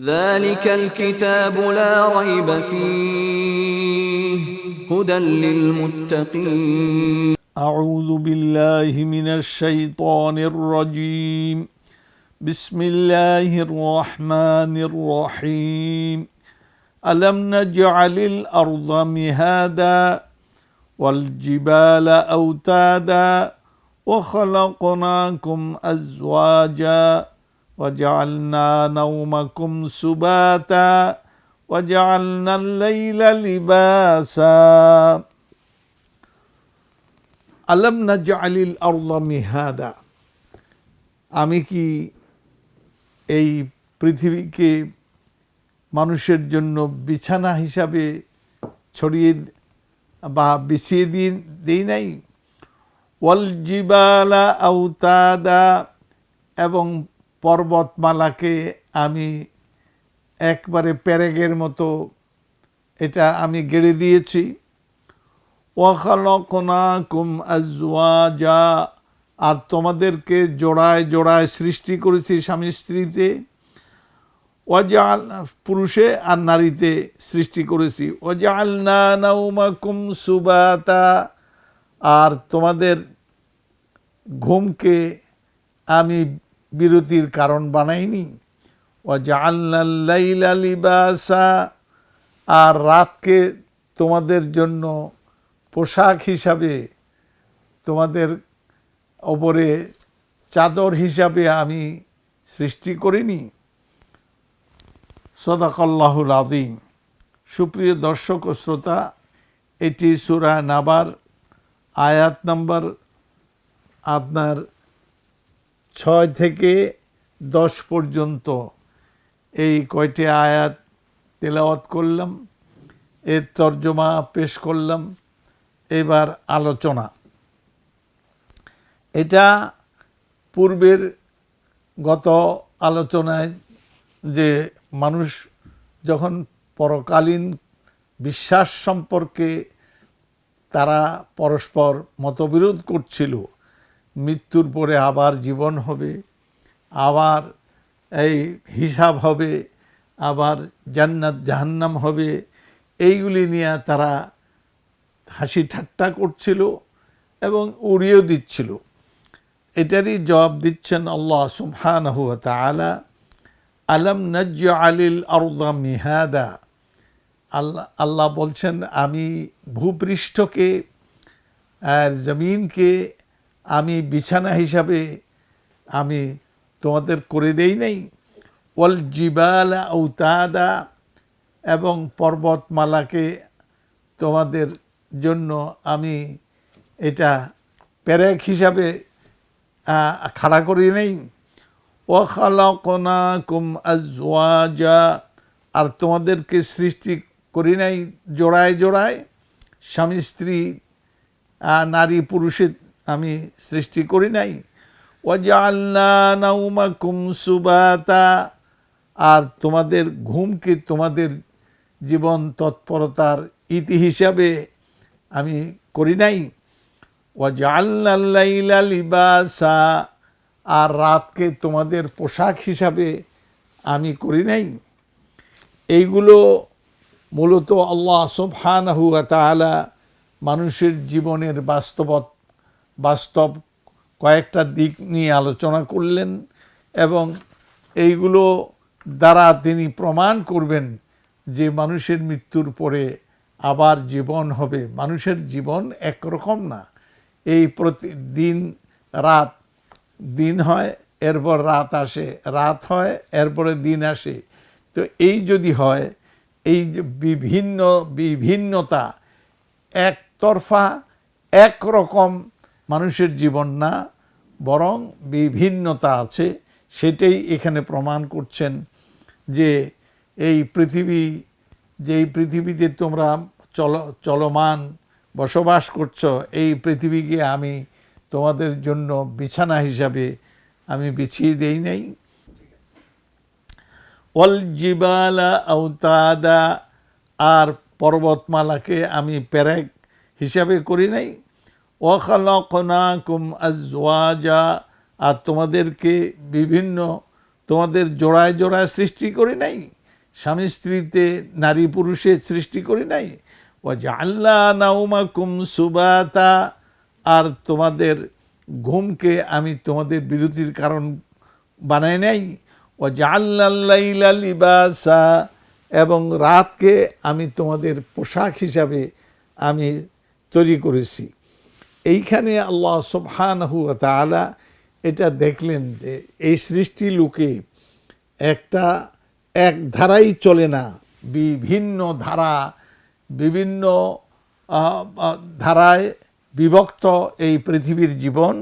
ذلك الكتاب لا ريب فيه هدى للمتقين. أعوذ بالله من الشيطان الرجيم. بسم الله الرحمن الرحيم. ألم نجعل الأرض مهادا والجبال أوتادا وخلقناكم أزواجا وجعلنا نومكم سباتا وجعلنا الليل لباسا আলম না জালিল আল্লাহ মিহাদা আমি কি এই পৃথিবীকে মানুষের জন্য বিছানা হিসাবে ছড়িয়ে বা বিছিয়ে দিয়ে দিই নাই ওয়াল জিবালা আউতাদা এবং পর্বতমালাকে আমি একবারে প্যারেগের মতো এটা আমি গেড়ে দিয়েছি। ওয়াখালকনাকুম আজওয়াজা। আর তোমাদেরকে জোড়ায় জোড়ায় সৃষ্টি করেছি স্বামী স্ত্রীতে। ওয়াজাল পুরুষে আর নারীতে সৃষ্টি করেছি। ওয়াজালনা নাউমাকুম সুবাতা। আর তোমাদের ঘুমকে আমি বিরতির কারণ বানাইনি। ওয়াজাল্লাইলা লিবাসা, আর রাতকে তোমাদের জন্য পোশাক হিসাবে তোমাদের ওপরে চাদর হিসাবে আমি সৃষ্টি করিনি। সদাকল্লাহুল আদিম সুপ্রিয় দর্শক ও শ্রোতা, এটি সুরা নাবার, আয়াত নম্বর আপনার ছয় থেকে দশ পর্যন্ত এই কয়টি আয়াত তেলাওয়াত করলাম, এর তর্জমা পেশ করলাম। এবার আলোচনা। এটা পূর্বের গত আলোচনায় যে মানুষ যখন পরকালীন বিশ্বাস সম্পর্কে তারা পরস্পর মতবিরোধ করছিল মৃত্যুর পরে আবার জীবন হবে, আবার এই হিসাব হবে, আবার জান্নাত, জাহান্নাম হবে। এইগুলি নিয়ে তারা হাসি ঠাট্টা করছিল এবং উড়িয়েও দিচ্ছিল। এটারই জবাব দিচ্ছেন আল্লাহ সুবহানাহু ওয়া তাআলা, আলম নজ্জ আলিল আরদা মিহাদা? আল্লাহ আল্লাহ বলছেন, আমি ভূপৃষ্ঠকে আর জমিনকে আমি বিছানা হিসাবে আমি তোমাদের করে দেই নাই। ওয়াল জিবাল আউতাদা এবং পর্বতমালাকে তোমাদের জন্য আমি এটা প্যারেক হিসাবে খাড়া করি নেই। ও খালাকনা কুম আজওয়াজা আর তোমাদেরকে সৃষ্টি করি নাই জোড়ায় জোড়ায়। স্বামী স্ত্রী নারী পুরুষের আমি সৃষ্টি করি নাই। ওয়াজাল্লা নাউমাকুম সুবাতা। আর তোমাদের ঘুমকে তোমাদের জীবন তৎপরতার ইতি হিসাবে আমি করি নাই। ওয়াজাল্লাইলা লিবাসা। আর রাতকে তোমাদের পোশাক হিসাবে আমি করি নাই। এইগুলো মূলত আল্লাহ সুবহানাহু তাআলা মানুষের জীবনের বাস্তবত বাস্তব কয়েকটা দিক নিয়ে আলোচনা করলেন এবং এইগুলো দ্বারা তিনি প্রমাণ করবেন যে মানুষের মৃত্যুর পরে আবার জীবন হবে। মানুষের জীবন একরকম না। এই প্রতিদিন রাত দিন হয়, এরপর রাত আসে, রাত হয়, এরপরে দিন আসে। তো এই যদি হয়, এই বিভিন্ন বিভিন্নতা একতরফা, একরকম মানুষের জীবন না, বরং বিভিন্নতা আছে। সেটাই এখানে প্রমাণ করছেন যে এই পৃথিবী, যে এই পৃথিবীতে তোমরা চল, চলমান বসবাস করছ, এই পৃথিবীকে আমি তোমাদের জন্য বিছানা হিসাবে আমি বিছিয়ে দেই নাই। অল জিবালা আউতাদা আর পর্বতমালাকে আমি প্যারেক হিসাবে করি নাই। ওয়াখালাকুম আজওয়াজা, আর তোমাদেরকে বিভিন্ন, তোমাদের জোড়ায় জোড়ায় সৃষ্টি করি নাই, স্বামী স্ত্রীতে নারী পুরুষের সৃষ্টি করি নাই ও জাল্লা নাউমাকুম সুবাতা, আর তোমাদের ঘুমকে আমি তোমাদের বিরতির কারণ বানাই নাই ও জাল্লাল্লাইলা লিবাসা, এবং রাতকে আমি তোমাদের পোশাক হিসাবে আমি তৈরি করেছি। এইখানে আল্লাহ সুবহানাহু তাআলা এটা দেখলেন যে এই সৃষ্টি লোকে একটা এক ধারাই চলে না, বিভিন্ন ধারা, বিভিন্ন ধারায় বিভক্ত এই পৃথিবীর জীবন।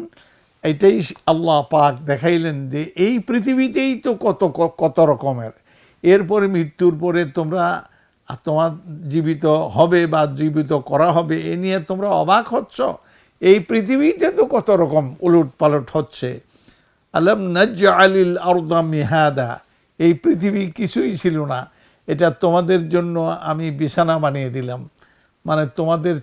এটাই আল্লাহ পাক দেখাইলেন যে এই পৃথিবীতেই তো কত কত রকমের। এরপরে মৃত্যুর পরে তোমরা, তোমার জীবিত হবে বা জীবিত করা হবে, এ নিয়ে তোমরা অবাক হচ্ছ। এই পৃথিবীতে তো কত রকম উলট পালট হচ্ছে। আলম নজ আলিল আরদা মিহাদা, এই পৃথিবী কিছুই ছিল না। এটা তোমাদের জন্য আমি বিছানা বানিয়ে দিলাম। মানে তোমাদের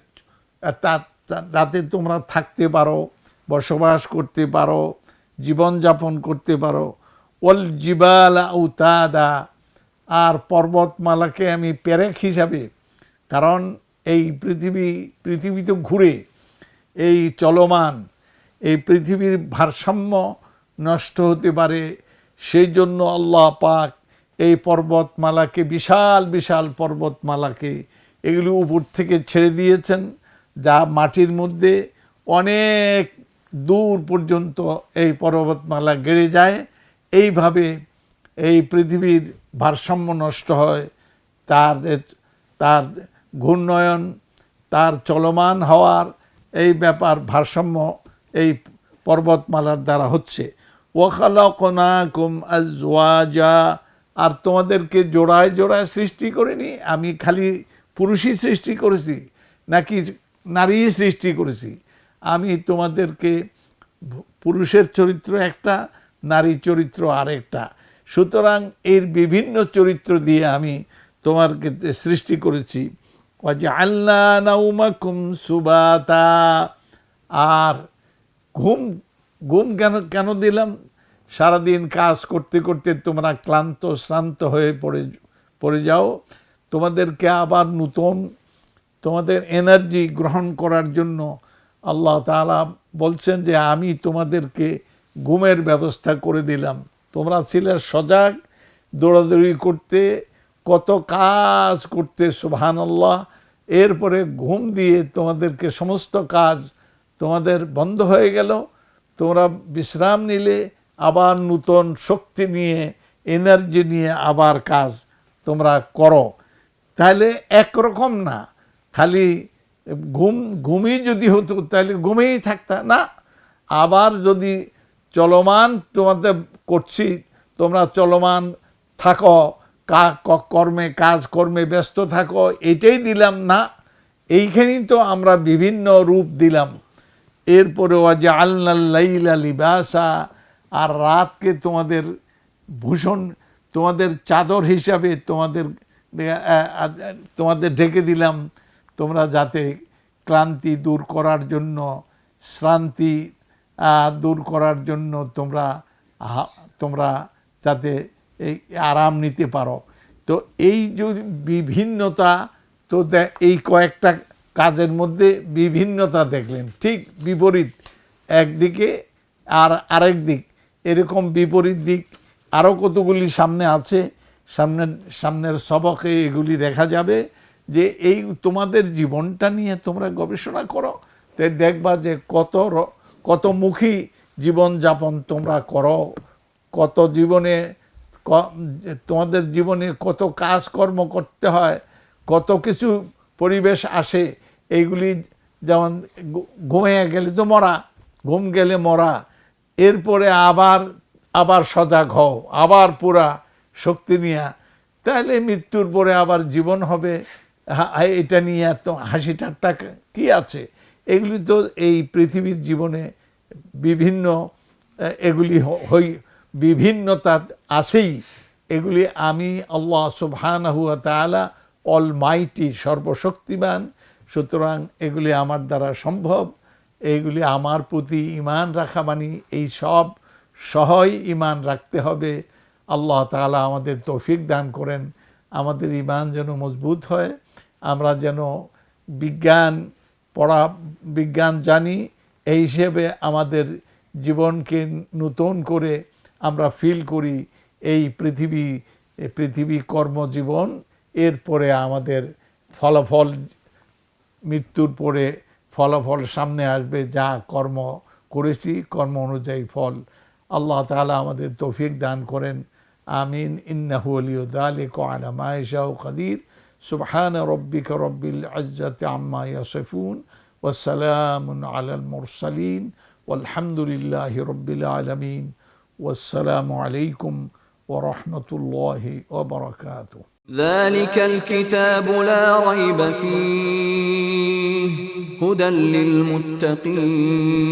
তা- তা- যাতে তোমরা থাকতে পারো, বসবাস করতে পারো, জীবনযাপন করতে পারো। ওল জিবাল আউতাদা আর পর্বতমালাকে আমি পেরেক হিসাবে, কারণ এই পৃথিবী পৃথিবী তো ঘুরে। এই চলমান, এই পৃথিবীর ভারসাম্য নষ্ট হতে পারে, সেই জন্য আল্লাহ পাক এই পর্বতমালাকে, বিশাল বিশাল পর্বতমালাকে এগুলি উপর থেকে ছেড়ে দিয়েছেন, যা মাটির মধ্যে অনেক দূর পর্যন্ত এই পর্বতমালা গেড়ে যায়। এইভাবে এই পৃথিবীর ভারসাম্য নষ্ট হয়, তার তার ঘূর্ণয়ন, তার চলমান হওয়ার এই ব্যাপার ভারসাম্য এই পর্বতমালার দ্বারা হচ্ছে। ওখালকনাকুম আজওয়াজা। আর তোমাদেরকে জোড়ায় জোড়ায় সৃষ্টি করিনি, আমি খালি পুরুষই সৃষ্টি করেছি, নাকি নারী সৃষ্টি করেছি। আমি তোমাদেরকে পুরুষের চরিত্র একটা, নারী চরিত্র আরেকটা। সুতরাং এর বিভিন্ন চরিত্র দিয়ে আমি তোমাকে সৃষ্টি করেছি। আল্লাহ নাউমাকুম সুবাতা আর ঘুম ঘুম কেন কেন দিলাম? সারাদিন কাজ করতে করতে তোমরা ক্লান্ত, শ্রান্ত হয়ে পড়ে পড়ে যাও। তোমাদেরকে আবার নূতন, তোমাদের এনার্জি গ্রহণ করার জন্য আল্লাহ তাআলা বলছেন যে, আমি তোমাদেরকে ঘুমের ব্যবস্থা করে দিলাম। তোমরা ছিলে সজাগ, দৌড়াদৌড়ি করতে কত কাজ করতে সুবহান আল্লাহ এরপরে ঘুম দিয়ে তোমাদেরকে সমস্ত কাজ তোমাদের বন্ধ হয়ে গেল। তোমরা বিশ্রাম নিলে, আবার নূতন শক্তি নিয়ে এনার্জি নিয়ে আবার কাজ তোমরা করো। তাহলে একরকম না। খালি ঘুম, ঘুমই যদি হতো তাহলে ঘুমেই থাকতা। না, আবার যদি চলমান তোমাদের করছি, তোমরা চলমান থাকো। কর্মে কাজ, কর্মে ব্যস্ত থাকো, এটাই দিলাম না। এইখানেই তো আমরা বিভিন্ন রূপ দিলাম। এরপরে যে আল্লাহ লিবাসা, আর রাতকে তোমাদের ভূষণ, তোমাদের চাদর হিসাবে তোমাদের তোমাদের ঢেকে দিলাম। তোমরা যাতে ক্লান্তি দূর করার জন্য, শ্রান্তি দূর করার জন্য তোমরা তোমরা যাতে আরাম নিতে পারো। তো এই যে বিভিন্নতা, তো এই কয়েকটা কাজের মধ্যে বিভিন্নতা দেখলেন। ঠিক বিপরীত, একদিকে আর আরেক দিক। এরকম বিপরীত দিক আরও কতগুলি সামনে আছে। সামনের সামনের সবকে এগুলি দেখা যাবে যে এই তোমাদের জীবনটা নিয়ে তোমরা গবেষণা করো। তো দেখবা যে কত র- কত মুখী জীবনযাপন তোমরা করো। কত জীবনে তোমাদের জীবনে কত কাজকর্ম করতে হয়, কত কিছু পরিবেশ আসে, এইগুলি যেমন ঘু- ঘুমিয়ে গেলে তো মরা, ঘুম গেলে মরা, এরপরে আবার আবার সজাগ হও, আবার পুরা শক্তি নিয়ে, তাহলে মৃত্যুর পরে আবার জীবন হবে। এটা নিয়ে এত হাসি ঠাট্টা কি আছে? এগুলি তো এই পৃথিবীর জীবনে বিভিন্ন এগুলি হই বিভিন্নতা আছেই, এগুলি আমি আল্লাহ সুবহানাহু ওয়া তাআলা অল মাইটি সর্বশক্তিমান, সুতরাং এগুলি আমার দ্বারা সম্ভব এইগুলি আমার প্রতি ইমান রাখা মানে এই সব সহই ইমান রাখতে হবে। আল্লাহ তাআলা আমাদের তৌফিক দান করেন, আমাদের ইমান যেন মজবুত হয়, আমরা যেন বিজ্ঞান পড়া, বিজ্ঞান জানি, এই হিসেবে আমাদের জীবনকে নতুন করে আমরা ফিল করি এই পৃথিবী এই পৃথিবী কর্মজীবন এরপরে আমাদের ফলাফল মৃত্যুর পরে ফলাফল সামনে আসবে যা কর্ম করেছি কর্ম অনুযায়ী ফল আল্লাহ তাআলা আমাদের তৌফিক দান করেন আমিন ইন্নাহু আলিয়ু যালিকা আলা মা ইয়াশাউ কাদির সুবহান রব্বিকা রব্বিল ইজ্জাতি আম্মা ইয়াসিফুন ওয়া সালামুন আলাল মুরসালিন والحمد لله رب العالمين والسلام عليكم ورحمة الله وبركاته. ذلك الكتاب لا ريب فيه هدى للمتقين.